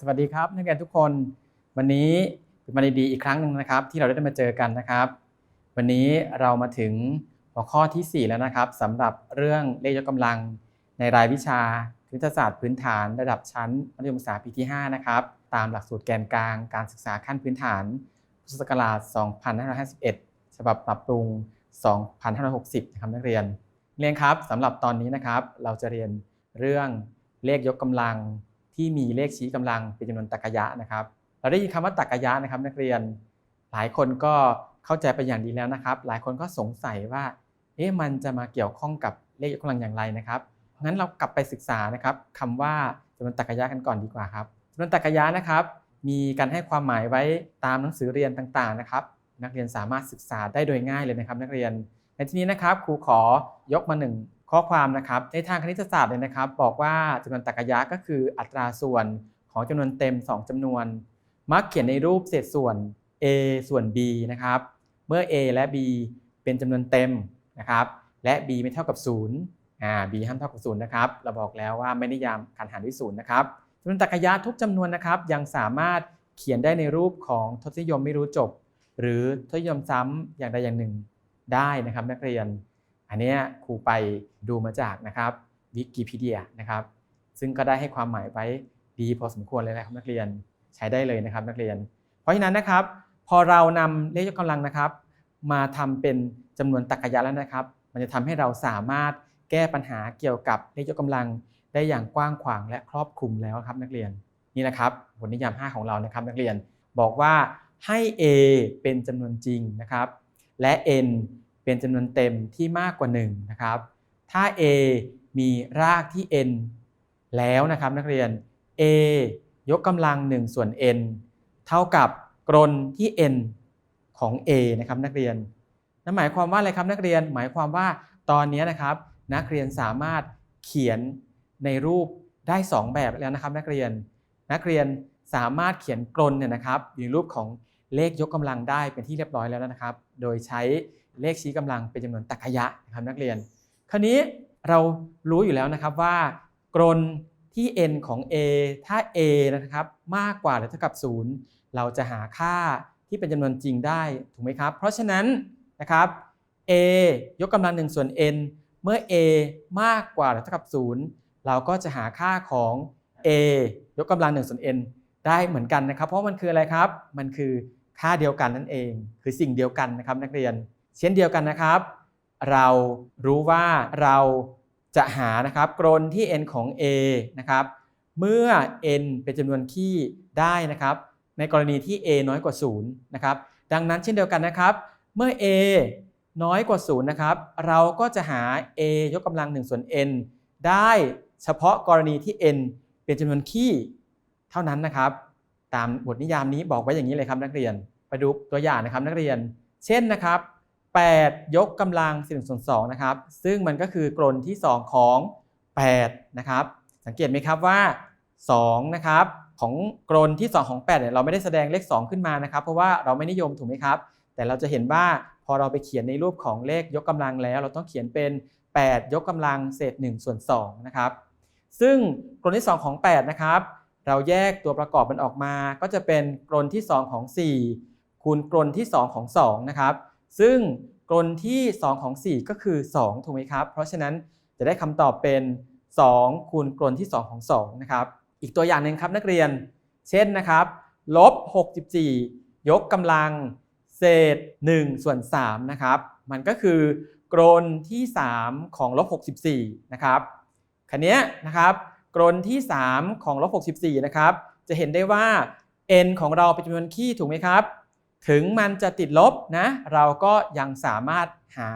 สวัสดีครับนักเรียนทุกคน วันนี้เป็นวันดีๆอีกครั้งหนึ่งนะครับ ที่เราได้มาเจอกันนะครับ วันนี้เรามาถึงหัวข้อทีสี่ 4 แล้วนะครับสำหรับเรื่องเลขยกกำลังในรายวิชาคณิตศาสตร์พื้นฐานระดับชั้นมัธยมศึกษาปีที่ 5 นะครับ ตามหลักสูตรแกนกลางการศึกษาขั้นพื้นฐานพุทธศักราช 2551 ฉบับปรับปรุง 2560 นะครับนักเรียน เรียนครับสำหรับตอนนี้นะครับ เราจะเรียนเรื่องเลขยกกำลัง ที่มีเลขชี้กำลังเป็นจำนวนตรรกะนะครับ เราได้ยินคำว่าตรรกะนะครับ นักเรียนหลายคนก็เข้าใจไปอย่างดีแล้วนะครับ หลายคนก็สงสัยว่าเอ๊ะมันจะมาเกี่ยวข้องกับเลขยกกำลังอย่างไรนะครับงั้นเรากลับไปศึกษานะครับคำว่าจำนวนตรรกะกันก่อนดีกว่าครับจำนวนตรรกะนะครับ มีการให้ความหมายไว้ตามหนังสือเรียนต่างๆนะครับ นักเรียนสามารถศึกษาได้โดยง่ายเลยนะครับ นักเรียนในที่นี้นะครับครูขอยกมาหนึ่ง ข้อความนะครับในทางคณิตศาสตร์เลยนะครับ บอกว่าจำนวนตรรกะก็คืออัตราส่วนของจำนวนเต็ม 2จำนวน มักเขียนในรูปเศษส่วน a ส่วน b นะครับ เมื่อ a และ b เป็นจำนวนเต็มนะครับ และ b ไม่เท่ากับ0อ่า b ห้ามเท่ากับ0นะครับเราบอกแล้วว่าไม่นิยามการหารด้วย0นะครับจำนวนตรรกะทุกจำนวนนะครับ ยังสามารถเขียนได้ในรูปของทศนิยมไม่รู้จบ หรือทศนิยมซ้ำอย่างใดอย่างหนึ่งได้นะครับ นักเรียน อันนี้ครูไปดูมาจากนะครับวิกิพีเดียนะครับ ซึ่งก็ได้ให้ความหมายไว้ดีพอสมควรเลยนะครับนักเรียนใช้ได้เลยนะครับนักเรียน เพราะฉะนั้นนะครับ พอเรานำเลขยกกำลังนะครับ มาทำเป็นจำนวนตรรกะแล้วนะครับ มันจะทำให้เราสามารถแก้ปัญหาเกี่ยวกับเลขยกกำลังได้อย่างกว้างขวางและครอบคลุมแล้วครับนักเรียนนี่นะครับบทนิยาม 5 ของเรานะครับนักเรียนบอกว่าให้ a เป็นจำนวนจริงนะครับ และ n เป็นจำนวนเต็มที่มากกว่า1นะครับถ้า a มีรากที่ n แล้วนะครับนักเรียน a ยกกำลัง 1 ส่วน n เท่ากับกรนที่ n ของ a นะครับนักเรียนนั่นหมายความว่าอะไรครับนักเรียนหมายความว่าตอนนี้นะครับ นักเรียนสามารถเขียนในรูปได้ 2 แบบแล้วนะครับ นักเรียนนักเรียนสามารถเขียนกลนเนี่ยนะครับอยู่ในรูปของเลขยกกำลังได้เป็นที่เรียบร้อยแล้วนะครับ โดยใช้ เลขชี้กำลังเป็นจำนวนตรรกะนะครับนักเรียน คราวนี้เรารู้อยู่แล้วนะครับว่ากรนที่ n ของ a ถ้า a นะครับมากกว่าหรือเท่ากับ 0 เราจะหาค่าที่เป็นจำนวนจริงได้ถูกไหมครับ เพราะฉะนั้นนะครับ a ยกกำลัง1ส่วน n เมื่อ a มากกว่าหรือเท่ากับ 0 เราก็จะหาค่าของ a ยกกำลัง1ส่วน n ได้เหมือนกันนะครับ เพราะมันคืออะไรครับ มันคือค่าเดียวกันนั่นเอง คือสิ่งเดียวกันนะครับนักเรียน เช่นเดียวกันนะครับ เรารู้ว่าเราจะหานะครับกรนที่ n ของ a นะครับ เมื่อ n เป็นจำนวนคี่ได้นะครับ ในกรณีที่ a น้อยกว่า0นะครับ ดังนั้นเช่นเดียวกันนะครับ เมื่อ a น้อยกว่า0นะครับ เราก็จะหา a ยกกำลัง1ส่วน n ได้เฉพาะกรณีที่ n เป็นจำนวนคี่เท่านั้นนะครับ ตามบทนิยามนี้บอกไว้อย่างนี้เลยครับนักเรียน ไปดูตัวอย่างนะครับนักเรียน เช่นนะครับ 8 ยกกำลัง4ส่วน2นะครับ ซึ่งมันก็คือกรนที่ 2 ของ 8 นะครับ สังเกตไหมครับว่า2นะครับของกรนที่ 2 ของ8เนี่ยเราไม่ได้แสดงเลข 2 ขึ้นมานะครับ เพราะว่าเราไม่นิยมถูกไหมครับ แต่เราจะเห็นว่าพอเราไปเขียนในรูปของเลขยกกำลังแล้ว เราต้องเขียนเป็น 8 ยกกำลังเศษ1ส่วน2นะครับ ซึ่งกรนที่ 2 ของ8นะครับ เราแยกตัวประกอบมันออกมา ก็จะเป็นกรนที่ 2 ของ 4 คูณกรนที่ 2 ของ2นะครับ ซึ่งกลนที่ 2 ของ 4 ก็คือ 2 ถูกไหมครับ เพราะฉะนั้นจะได้คำตอบเป็น 2 คูณกลนที่ 2 ของ2นะครับอีกตัวอย่างหนึ่งครับนักเรียน เช่นนะครับลบ64 ยกกำลังเศษ1ส่วน3นะครับมันก็คือกรนที่ 3 ของลบ64นะครับคันนี้นะครับกรนที่ 3 ของลบ64นะครับจะเห็นได้ว่า n ของเราเป็นจำนวนคี่ถูกไหมครับ ถึงมันจะติดลบนะเราก็ยังสามารถหา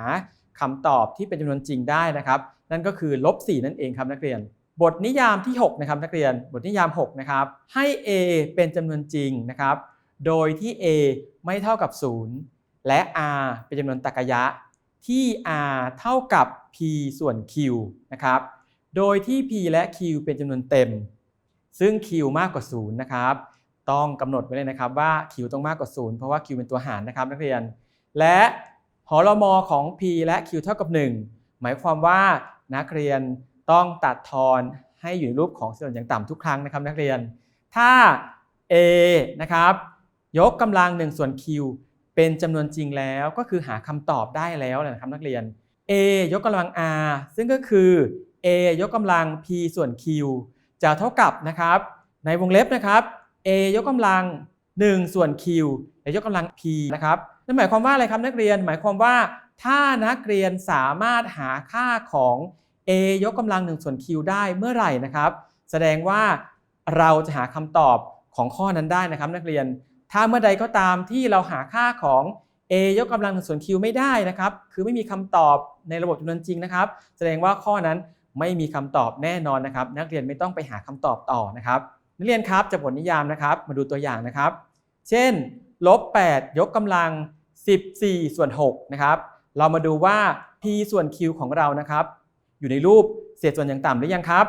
คำตอบที่เป็นจำนวนจริงได้นะครับ นั่นก็คือลบ4นั่นเองครับนักเรียน บทนิยามที่ 6 นะครับนักเรียน บทนิยาม 6 นะครับ ให้ a เป็นจำนวนจริงนะครับ โดยที่ a ไม่เท่ากับ 0 และ r เป็นจำนวนตรรกะที่ r เท่ากับ p ส่วน q นะครับ โดยที่ p และ q เป็นจำนวนเต็ม ซึ่ง q มากกว่า 0 นะครับ ต้องกำหนดไว้เลยนะครับว่า q ต้องมากกว่า 0 เพราะว่า q เป็นตัวหารนะครับนักเรียน และหอลมอของ p และ q เท่ากับ 1 หมายความว่านักเรียนต้องตัดทอนให้อยู่ในรูปของส่วนอย่างต่ำทุกครั้งนะครับนักเรียน ถ้า a นะครับยกกำลัง 1 ส่วน q เป็นจำนวนจริงแล้วก็คือหาคำตอบได้แล้วนะครับนักเรียน a ยกกำลัง r ซึ่งก็คือ a ยกกำลัง p ส่วน q จะเท่ากับนะครับในวงเล็บนะครับ a ยกกำลัง 1 ส่วน q ยกกำลัง p นะครับนั่นหมายความว่าอะไรครับนักเรียน หมายความว่าถ้านักเรียนสามารถหาค่าของ a ยกกำลัง 1 ส่วน q ได้เมื่อไหร่นะครับ แสดงว่าเราจะหาคำตอบของข้อนั้นได้นะครับนักเรียน ถ้าเมื่อใดก็ตามที่เราหาค่าของ a ยกกำลัง1ส่วน q ไม่ได้นะครับ คือไม่มีคำตอบในระบบจำนวนจริงนะครับ แสดงว่าข้อนั้นไม่มีคำตอบแน่นอนนะครับ นักเรียนไม่ต้องไปหาคำตอบต่อนะครับ นักเรียนครับจากบทนิยามนะครับ มาดูตัวอย่างนะครับ เช่นลบ8ยกกำลัง 14 ส่วน6นะครับ เรามาดูว่า p ส่วน q ของเรานะครับ อยู่ในรูปเศษส่วนอย่างต่ำหรือยังครับ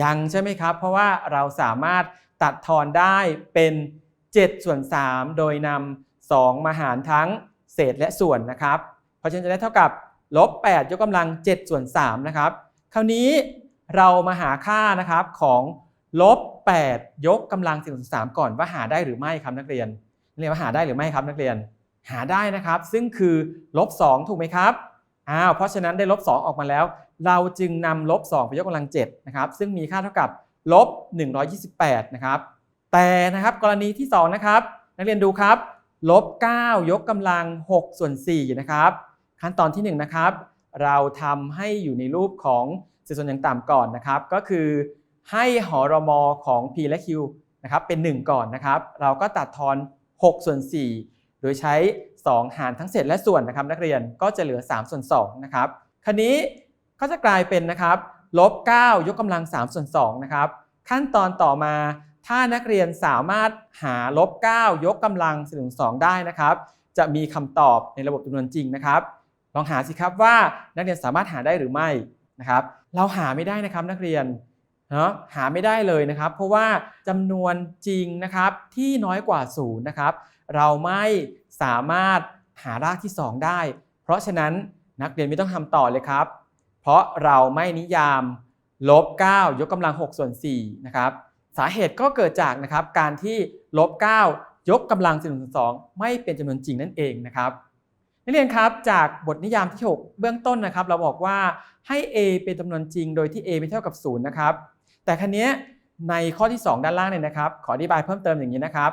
ยังใช่ไหมครับ เพราะว่าเราสามารถตัดทอนได้เป็น 7 ส่วน 3 โดยนำ2มาหารทั้งเศษและส่วนนะครับ เพราะฉะนั้นจะได้เท่ากับลบ8ยกกำลัง 7 ส่วน3นะครับ คราวนี้เรามาหาค่านะครับของ ลบ 8 ยกกำลัง4ส่วน3ก่อนว่าหาได้หรือไม่ครับนักเรียนเรียนว่าหาได้หรือไม่ครับนักเรียน หาได้นะครับ ซึ่งคือลบ2ถูกไหมครับอ้าวเพราะฉะนั้นได้ลบ2ออกมาแล้ว เราจึงนำลบ2ไปยกกำลัง7นะครับซึ่งมีค่าเท่ากับลบ128นะครับแต่นะครับกรณีที่2นะครับนักเรียนดูครับลบ9ยกกำลัง6ส่วน4นะครับขั้นตอนที่1นะครับเราทำให้อยู่ในรูปของเศษส่วนอย่างต่ำก่อนนะครับ ก็คือ ให้หอรมอของ p และ q นะครับเป็น 1 ก่อนนะครับ เราก็ตัดทอน 6 ส่วน 4 โดยใช้ 2 หารทั้งเศษและส่วนนะครับ นักเรียนก็จะเหลือ 3 ส่วน2นะครับคราวนี้ก็จะกลายเป็นนะครับลบ 9 ยกกำลัง 3 ส่วน2นะครับขั้นตอนต่อมาถ้านักเรียนสามารถหาลบ 9 ยกกำลังส่วน2ได้นะครับ จะมีคำตอบในระบบจำนวนจริงนะครับลองหาสิครับว่านักเรียนสามารถหาได้หรือไม่นะครับ เราหาไม่ได้นะครับนักเรียน เนาะหาไม่ได้เลยนะครับ เพราะว่าจำนวนจริงนะครับที่น้อยกว่า0นะครับ เราไม่สามารถหารากที่ 2 ได้ เพราะฉะนั้นนักเรียนไม่ต้องทำต่อเลยครับ เพราะเราไม่นิยามลบ 9 ยกกำลัง 6 ส่วน4นะครับสาเหตุก็เกิดจากนะครับการที่ลบ 9 ยกกำลัง4ส่วน2ไม่เป็นจำนวนจริงนั่นเองนะครับนักเรียนครับจากบทนิยามที่ 6 เบื้องต้นนะครับ เราบอกว่าให้ a เป็นจำนวนจริงโดยที่ a ไม่เท่ากับ0นะครับ แต่ครั้นี้ในข้อที่ 2 ด้านล่างเนี่ยนะครับ ขออธิบายเพิ่มเติมอย่างนี้นะครับ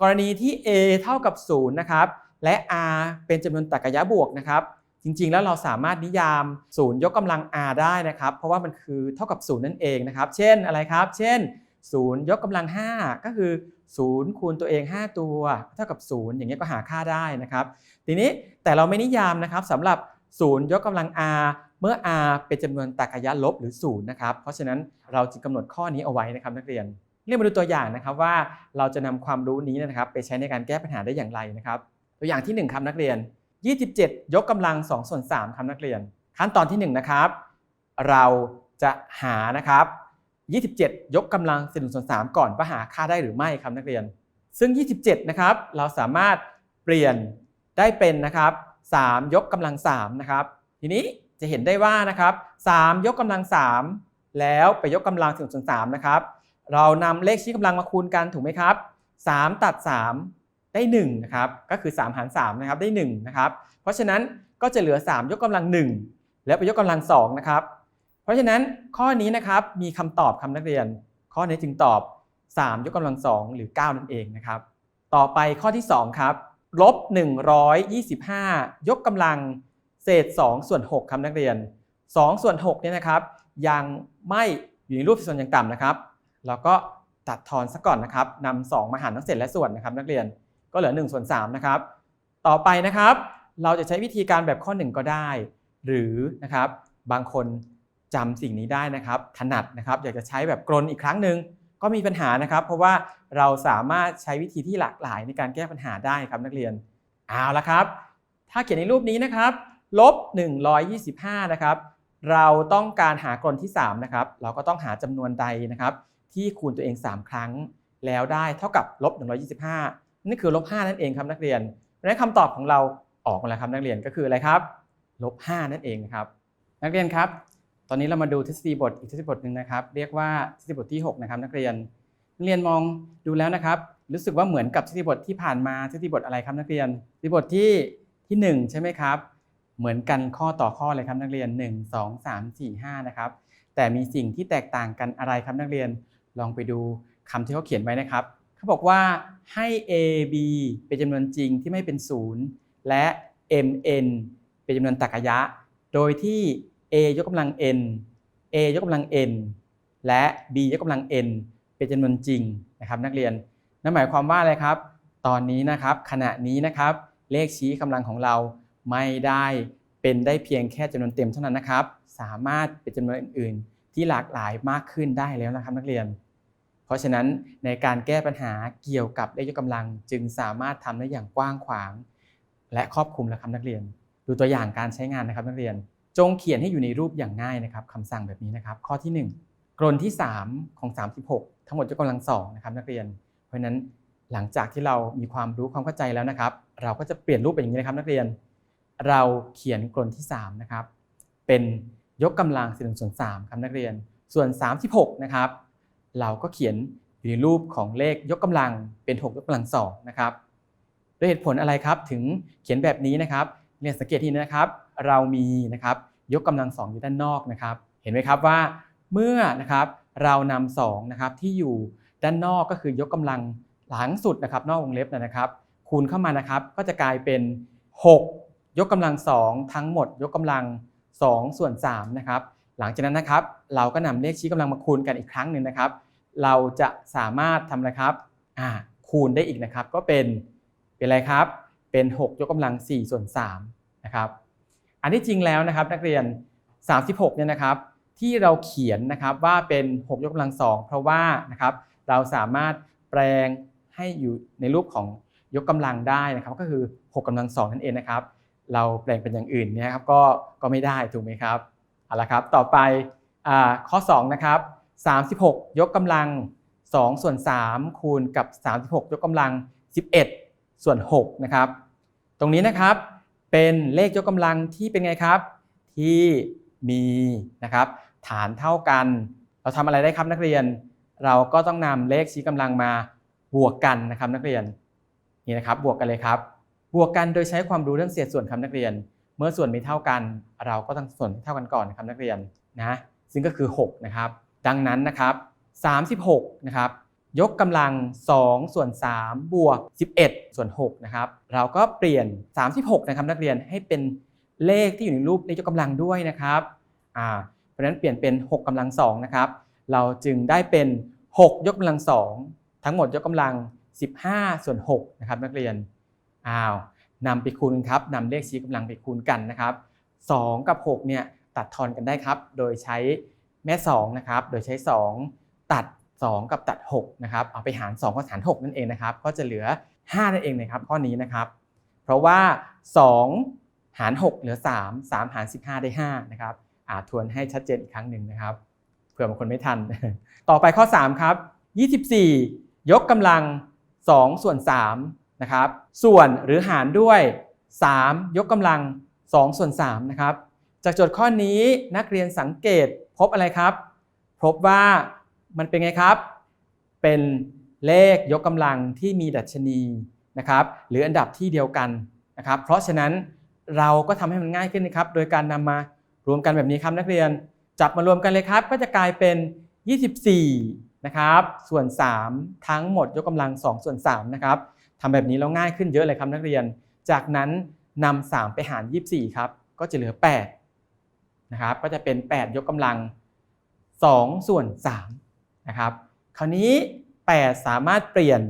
กรณีที่ a เท่ากับ0นะครับและ r เป็นจำนวนตรรกยะบวกนะครับ จริงๆ แล้วเราสามารถนิยาม 0 ยกกำลัง r ได้นะครับ เพราะว่ามันคือเท่ากับ 0 นั่นเองนะครับ เช่นอะไรครับ เช่น 0 ยกกำลัง 5 ก็คือ 0 คูณตัวเอง 5 ตัว เท่ากับ 0 อย่างเงี้ยก็หาค่าได้นะครับ ทีนี้แต่เราไม่นิยามนะครับสำหรับ 0 ยกกำลัง r เมื่อ r เป็นจำนวนตรรกะยะลบหรือ0นะครับ เพราะฉะนั้นเราจึงกำหนดข้อนี้เอาไว้นะครับนักเรียนเรียนมาดูตัวอย่างนะครับว่าเราจะนำความรู้นี้นะครับ ไปใช้ในการแก้ปัญหาได้อย่างไรนะครับ ตัวอย่างที่ 1ครับนักเรียน 27 ยกกำลัง2ส่วน3ครับนักเรียน ขั้นตอนที่1นะครับเราจะหานะครับ 27 ยกกำลัง4ส่วน3ก่อนว่าหาค่าได้หรือไม่ครับนักเรียน ซึ่ง 27 นะครับเราสามารถเปลี่ยนได้เป็นนะครับ3ยกกำลัง3นะครับทีนี้ จะเห็นได้ว่านะครับ3ยกกำลัง 3 แล้วไปยกกำลัง4ส่วน3นะครับ เรานำเลขชี้กำลังมาคูณกันถูกไหมครับ 3 ตัด 3 ได้1นะครับก็คือ 3 หาร3นะครับได้1นะครับเพราะฉะนั้นก็จะเหลือ 3 ยกกำลัง 1 แล้วไปยกกำลัง2นะครับเพราะฉะนั้นข้อนี้นะครับมีคำตอบคำนักเรียน ข้อนี้จึงตอบ 3 ยกกำลัง 2 หรือ 9 นั่นเองนะครับ ต่อไปข้อที่ 2 ครับลบ125 ยกกำลัง เศษ 2 ส่วน 6ครับนักเรียน 2 ส่วน6เนี่ยนะครับ ยังไม่อยู่ในรูปส่วนอย่างต่ำนะครับเราก็ตัดทอนซะก่อนนะครับนำ2มาหารทั้งเศษและส่วนนะครับ นักเรียนก็เหลือ1ส่วน3นะครับ ต่อไปนะครับ เราจะใช้วิธีการแบบข้อ 1 ก็ได้ หรือนะครับบางคนจำสิ่งนี้ได้นะครับ ถนัดนะครับ อยากจะใช้แบบกรนอีกครั้งหนึ่งก็มีปัญหานะครับ เพราะว่าเราสามารถใช้วิธีที่หลากหลายในการแก้ปัญหาได้ครับนักเรียนเอาละครับ ถ้าเขียนในรูปนี้นะครับ ลบ 125 นะครับ เราต้องการหากรนที่ 3 นะครับ เราก็ต้องหาจำนวนใดนะครับ ที่คูณตัวเอง 3 ครั้ง แล้วได้เท่ากับลบ 125 นี่คือลบ 5 นั่นเองครับนักเรียนเพราะนั้นคำตอบของเราออกมาแล้วครับนักเรียนก็คืออะไรครับลบ 5 นั่นเองนะครับ นักเรียนครับ ตอนนี้เรามาดูทฤษฎีบทอีกทฤษฎีบทหนึ่งนะครับ เรียกว่าทฤษฎีบทที่ 6 นะครับ นักเรียนเรียนมองดูแล้วนะครับ รู้สึกว่าเหมือนกับสถิติบทที่ผ่านมาสถิติบทอะไรครับนักเรียนสถิติบทที่ที่หนึ่งใช่ไหมครับ เหมือนกันข้อต่อข้อเลยครับนักเรียน 1 2 3 4 5นะครับแต่มีสิ่งที่แตกต่างกันอะไรครับนักเรียนลองไปดูคำที่เขาเขียนไว้นะครับเขาบอกว่าให้ a b เป็นจำนวนจริงที่ไม่เป็นศูนย์และ m n เป็นจำนวนตรรกะโดยที่ a ยกกำลัง n a ยกกำลัง n และ b ยกกำลัง n เป็นจำนวนจริงนะครับ นักเรียนนั่นหมายความว่าอะไรครับ ตอนนี้นะครับขณะนี้นะครับเลขชี้กำลังของเรา ไม่ได้เป็นได้เพียงแค่จำนวนเต็มเท่านั้นนะครับ สามารถเป็นจำนวนอื่น ๆ ที่หลากหลายมากขึ้นได้แล้วนะครับนักเรียน เพราะฉะนั้นในการแก้ปัญหาเกี่ยวกับเลขยกกำลังจึงสามารถทำได้อย่างกว้างขวาง และครอบคลุมแล้วครับนักเรียน ดูตัวอย่างการใช้งานนะครับนักเรียน จงเขียนให้อยู่ในรูปอย่างง่ายนะครับคำสั่งแบบนี้นะครับ ข้อที่ 1กรนที่ 3 ของ 36 ทั้งหมดยกกำลังสองนะครับนักเรียน เพราะฉะนั้นหลังจากที่เรามีความรู้ความเข้าใจแล้วนะครับ เราก็จะเปลี่ยนรูปเป็นอย่างนี้นะครับนักเรียน เราเขียนกรนที่ 3 นะครับ เป็นยกกำลัง4ส่วน3ครับนักเรียน ส่วน 36 นะครับ เราก็เขียนอยู่ในรูปของเลขยกกำลังเป็น 6 ยกกำลัง2นะครับด้วยเหตุผลอะไรครับถึงเขียนแบบนี้นะครับเรียนสังเกตทีนะครับ เรามีนะครับยกกำลัง2อยู่ด้านนอกนะครับ เห็นไหมครับว่าเมื่อนะครับเรานำ2นะครับที่อยู่ด้านนอกก็คือยกกำลังหลังสุดนะครับ นอกวงเล็บนะครับ คูณเข้ามานะครับ ก็จะกลายเป็น 6 ยกกำลัง2ทั้งหมด ยกกำลัง2ส่วน3นะครับหลังจากนั้นนะครับ เราก็นำเลขชี้กำลังมาคูณกันอีกครั้งหนึ่งนะครับ เราจะสามารถทำอะไรครับอ่าคูณได้อีกนะครับ ก็เป็นเป็นอะไรครับ เป็น 6 ยกกำลัง4ส่วน3นะครับอันที่จริงแล้วนะครับ นักเรียน 36เนี่ยนะครับ ที่เราเขียนนะครับว่าเป็น 6 ยกกำลัง 2 เพราะว่านะครับเราสามารถแปลงให้อยู่ในรูปของยกกำลังได้นะครับ ก็คือ 6กำลัง2นั่นเองนะครับ เราแปลงเป็นอย่างอื่นเนี่ยครับก็ก็ไม่ได้ถูกไหมครับเอาละครับต่อไปอข้อ2นะครับ36 ยกกำลัง 2 ส่วน 3 คูณกับ 36 ยกกำลัง 11 ส่วน6นะครับตรงนี้นะครับเป็นเลขยกกำลังที่เป็นไงครับ ที่มีนะครับฐานเท่ากัน เราทำอะไรได้ครับนักเรียน เราก็ต้องนำเลขชี้กำลังมาบวกกันนะครับนักเรียนนี่นะครับบวกกันเลยครับ บวกกันโดยใช้ความรู้เรื่องเศษส่วนครับนักเรียน เมื่อส่วนม่เท่ากัน เราก็ต้องส่วนเท่ากันก่อนนะครับนักเรียนนะซึ่งก็คือ 6 นะครับ ดังนั้นนะครับ36นะครับยกกำลัง 2 ส่วน 3 บวก 11 ส่วน6นะครับเราก็เปลี่ยน 36 นะครับนักเรียนให้เป็นเลขที่อยู่ในรูปเลขยกกำลังด้วยนะครับอ่าเพราะฉะนั้นเปลี่ยนเป็น 6กำลัง2นะครับเราจึงได้เป็น 6 ยกกำลัง 2 ทั้งหมดยกกำลัง 15 ส่วน6นะครับนักเรียน อ้าวนำไปคูณครับนำเลขชี้กำลังไปคูณกันนะครับ2กับ6เนี่ยตัดทอนกันได้ครับ โดยใช้แม่2นะครับ โดยใช้ 2 ตัด 2 กับตัด6นะครับ เอาไปหาร 2 กับหาร 6 นั่นเองนะครับ ก็จะเหลือ 5 นั่นเองนะครับ ข้อนี้นะครับ เพราะว่า 2 หาร 6 เหลือ 3 3 หาร 15 ได้ 5 นะครับอาทวนให้ชัดเจนอีกครั้งหนึ่งนะครับ เผื่อบางคนไม่ทัน ต่อไปข้อ 3 ครับ 24 ยกกำลัง 2 ส่วน 3 นะครับ ส่วนหรือหารด้วย 3 ยกกำลัง 2 ส่วน3นะครับ จากโจทย์ข้อนี้นักเรียนสังเกตพบอะไรครับ พบว่ามันเป็นไงครับ เป็นเลขยกกำลังที่มีดัชนีนะครับหรืออันดับที่เดียวกันนะครับ เพราะฉะนั้นเราก็ทำให้มันง่ายขึ้นนะครับ โดยการนำมารวมกันแบบนี้ครับนักเรียน จับมารวมกันเลยครับ ก็จะกลายเป็น 24นะครับส่วน 3 ทั้งหมดยกกำลัง 2 ส่วน3นะครับ ทำแบบนี้แล้วง่ายขึ้นเยอะเลยครับนักเรียน จากนั้นนำ3ไปหาร 24 ครับ ก็จะเหลือ 8 นะครับ ก็จะเป็น 8 ยกกำลัง 2 ส่วน3นะครับ คราวนี้ 8 สามารถเปลี่ยน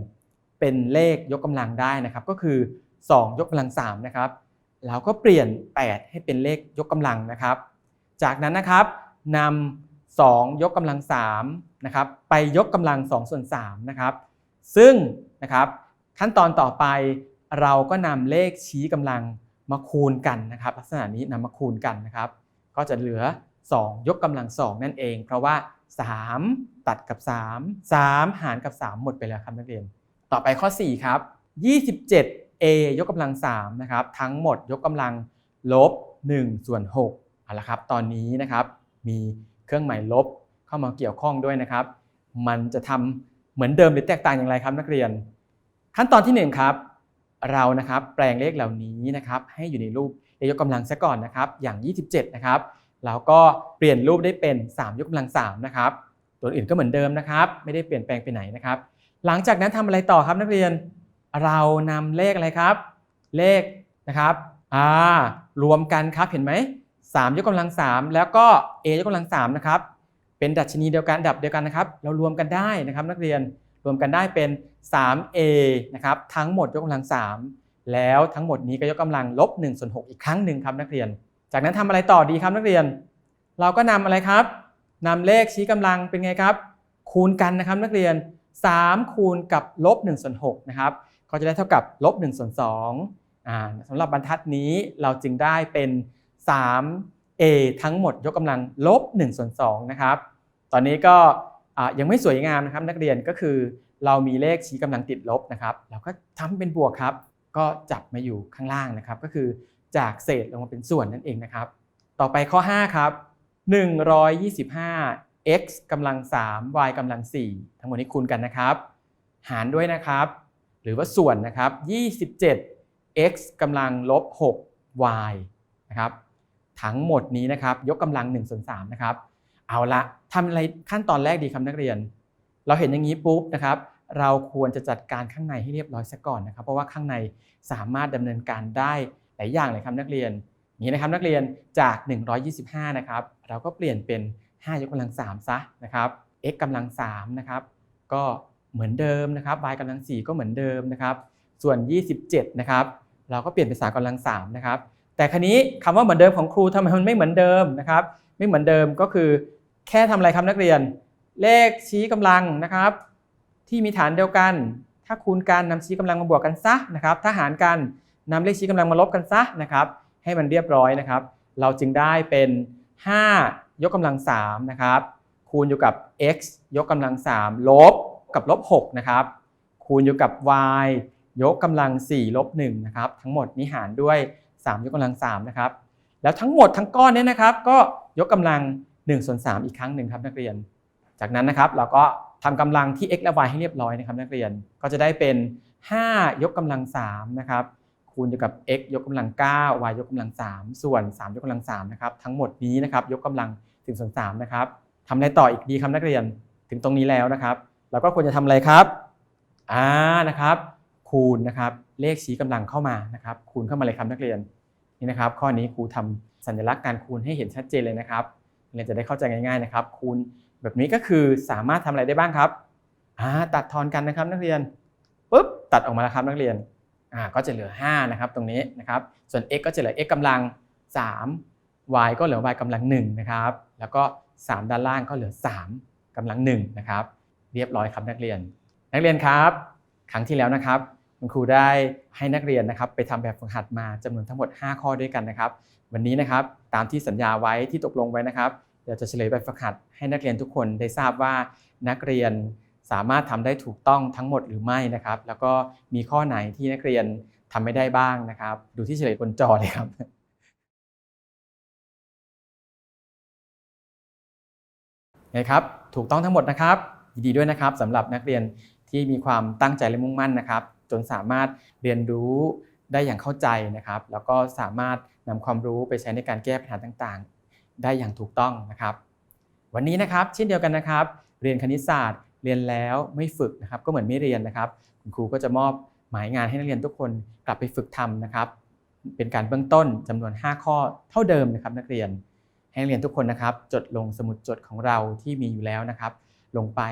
เป็นเลขยกกำลังได้นะครับ ก็คือ 2 ยกกำลัง3นะครับเราก็เปลี่ยน 8 ให้เป็นเลขยกกำลังนะครับ จากนั้นนะครับนำ2ยกกำลัง3นะครับ ไปยกกำลัง2ส่วน3นะครับ ซึ่งนะครับ ขั้นตอนต่อไปเราก็นำเลขชี้กำลังมาคูณกันนะครับ ลักษณะนี้นำมาคูณกันนะครับ ก็จะเหลือ 2 ยกกำลัง 2 นั่นเอง เพราะว่า 3 ตัดกับ 3 3 หารกับ 3 หมดไปแล้วครับนักเรียน ต่อไปข้อ 4 ครับ 27 a ยกกำลัง3นะครับทั้งหมดยกกำลังลบ1ส่วน6เอาละครับ ตอนนี้นะครับมีเครื่องหมายลบเข้ามาเกี่ยวข้องด้วยนะครับ มันจะทำเหมือนเดิมหรือแตกต่างอย่างไรครับนักเรียน ขั้นตอนที่หนึ่งครับเรานะครับแปลงเลขเหล่านี้นะครับให้อยู่ในรูปเลขยกกำลังซะก่อนนะครับอย่าง 27 นะครับแล้วก็เปลี่ยนรูปได้เป็น 3 ยกกำลัง3นะครับตัวอื่นก็เหมือนเดิมนะครับ ไม่ได้เปลี่ยนแปลงไปไหนนะครับ หลังจากนั้นทำอะไรต่อครับนักเรียนเรานำเลขอะไรครับ เลขนะครับอ่ารวมกันครับเห็นไหม3ยกกำลัง3แล้วก็ a ยกกำลัง3นะครับเป็นดัชนีเดียวกันดับเดียวกันนะครับ เรารวมกันได้นะครับนักเรียน รวมกันได้เป็น 3a นะครับทั้งหมดยกกำลัง 3 แล้วทั้งหมดนี้ก็ยกกำลังลบ1ส่วน6อีกครั้งหนึ่งครับนักเรียน จากนั้นทำอะไรต่อดีครับนักเรียน เราก็นำอะไรครับนำเลขชี้กำลังเป็นไงครับ คูณกันนะครับนักเรียน 3 คูณกับลบ1ส่วน6นะครับก็จะได้เท่ากับลบ1ส่วน2สำหรับบรรทัดนี้เราจึงได้เป็น 3a ทั้งหมดยกกำลังลบ1ส่วน2นะครับ ตอนนี้ก็ ยังไม่สวยงามนะครับนักเรียนก็คือเรามีเลขชี้กำลังติดลบนะครับเราก็ทำเป็นบวกครับ ก็จับมาอยู่ข้างล่างนะครับ ก็คือจากเศษลงมาเป็นส่วนนั่นเองนะครับ ต่อไปข้อ 5 ครับ 125 x กำลัง 3 y กำลัง 4 ทั้งหมดนี้คูณกันนะครับ หารด้วยนะครับ หรือว่าส่วนนะครับ 27 x กำลังลบ 6 y นะครับทั้งหมดนี้นะครับ ยกกำลัง1ส่วน3นะครับ เอาละทำอะไรขั้นตอนแรกดีครับนักเรียน เราเห็นอย่างนี้ปุ๊บนะครับ เราควรจะจัดการข้างในให้เรียบร้อยซะก่อนนะครับ เพราะว่าข้างในสามารถดำเนินการได้หลายอย่างเลยครับนักเรียนนี้นะครับนักเรียนจาก 125 นะครับ เราก็เปลี่ยนเป็น 5 ยกกำลัง 3 ซะนะครับ x กำลัง3นะครับ ก็เหมือนเดิมนะครับ y กำลัง 4 ก็เหมือนเดิมนะครับ ส่วน 27 นะครับ เราก็เปลี่ยนเป็น3กำลัง3นะครับ แต่ครนี้คำว่าเหมือนเดิมของครูทำไมมันไม่เหมือนเดิมนะครับ ไม่เหมือนเดิมก็คือ แค่ทำอะไรครับนักเรียน เลขชี้กำลังนะครับ ที่มีฐานเดียวกัน ถ้าคูณกันนำชี้กำลังมาบวกกันซะนะครับถ้าหารกันนำเลขชี้กำลังมาลบกันซะนะครับ ให้มันเรียบร้อยนะครับ เราจึงได้เป็น 5 ยกกำลัง3นะครับคูณอยู่กับ x ยกกำลัง 3 ลบกับลบ6นะครับคูณอยู่กับ y ยกกำลัง4ลบ1นะครับทั้งหมดนี้หารด้วย 3 ยกกำลัง3นะครับแล้วทั้งหมดทั้งก้อนเนี้นะครับ ก็ยกกำลัง 1ส่วน3อีกครั้งหนึ่งครับนักเรียน จากนั้นนะครับเราก็ทำกำลังที่ x และ y ให้เรียบร้อยนะครับนักเรียนก็จะได้เป็น 5 ยกกำลัง3นะครับคูณกับ x ยกกำลัง 9 y ยกกำลัง 3 ส่วน 3 ยกกำลัง3นะครับทั้งหมดนี้นะครับยกกำลังถึงส่วน3นะครับทำอะไรต่ออีกดีครับนักเรียนถึงตรงนี้แล้วนะครับ เราก็ควรจะทำอะไรครับอ่านะครับคูณนะครับเลขชี้กำลังเข้ามานะครับคูณเข้ามาเลยครับนักเรียนนี่นะครับ ข้อนี้ครูทำสัญลักษณ์การคูณให้เห็นชัดเจนเลยนะครับ เรียนจะได้เข้าใจง่ายๆนะครับ คูณแบบนี้ก็คือสามารถทำอะไรได้บ้างครับอ่าตัดทอนกันนะครับนักเรียนปุ๊บตัดออกมาแล้วครับนักเรียนอ่าก็จะเหลือ 5 นะครับ ตรงนี้นะครับ ส่วน x ก็จะเหลือ x กำลัง 3 y ก็เหลือ y กำลัง1นะครับ แล้วก็ 3 ด้านล่างก็เหลือ 3กำลัง1นะครับ เรียบร้อยครับนักเรียน นักเรียนครับ ครั้งที่แล้วนะครับ คุณครูได้ให้นักเรียนนะครับไปทำแบบฝึกหัดมาจำนวนทั้งหมด 5 ข้อด้วยกันนะครับ วันนี้นะครับตามที่สัญญาไว้ที่ตกลงไว้นะครับเดี๋ยวจะเฉลยแบบฝึกหัดให้นักเรียนทุกคนได้ทราบว่านักเรียนสามารถทำได้ถูกต้องทั้งหมดหรือไม่นะครับ แล้วก็มีข้อไหนที่นักเรียนทำไม่ได้บ้างนะครับ ดูที่เฉลยบนจอเลยครับไงครับถูกต้องทั้งหมดนะครับยินดีด้วยนะครับสำหรับนักเรียนที่มีความตั้งใจและมุ่งมั่นนะครับ จนสามารถเรียนรู้ได้อย่างเข้าใจนะครับ แล้วก็สามารถนำความรู้ไปใช้ในการแก้ปัญหาต่างๆ ได้อย่างถูกต้องนะครับ วันนี้นะครับเช่นเดียวกันนะครับ เรียนคณิตศาสตร์ เรียนแล้วไม่ฝึกนะครับ ก็เหมือนไม่เรียนนะครับ คุณครูก็จะมอบหมายงานให้นักเรียนทุกคนกลับไปฝึกทำนะครับ เป็นการเบื้องต้นจำนวน 5 ข้อเท่าเดิมนะครับ นักเรียนให้นักเรียนทุกคนนะครับ จดลงสมุดจดของเราที่มีอยู่แล้วนะครับ ลงไป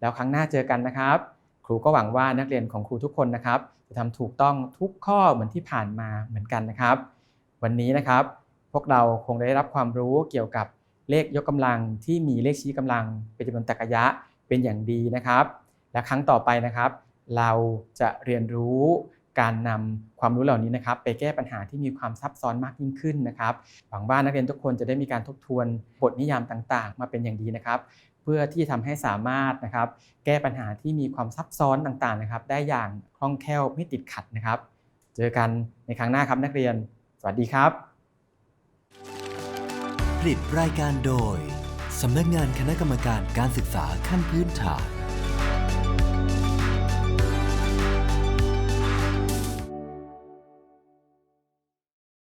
แล้วครั้งหน้าเจอกันนะครับ ครูก็หวังว่านักเรียนของครูทุกคนนะครับ จะทำถูกต้องทุกข้อเหมือนที่ผ่านมาเหมือนกันนะครับ วันนี้นะครับ พวกเราคงได้รับความรู้เกี่ยวกับเลขยกกำลังที่มีเลขชี้กำลัง เป็นจำนวนตรรกะยะเป็นอย่างดีนะครับ และครั้งต่อไปนะครับ เราจะเรียนรู้การนำความรู้เหล่านี้นะครับ ไปแก้ปัญหาที่มีความซับซ้อนมากยิ่งขึ้นนะครับ หวังว่านักเรียนทุกคนจะได้มีการทบทวนบทนิยามต่างๆ มาเป็นอย่างดีนะครับ เพื่อที่ทำให้สามารถนะครับ แก้ปัญหาที่มีความซับซ้อนต่างๆนะครับ ได้อย่างคล่องแคล่วไม่ติดขัดนะครับ เจอกันในครั้งหน้าครับนักเรียน สวัสดีครับ ผลิตรายการโดยสำนักงานคณะกรรมการการศึกษาขั้นพื้นฐาน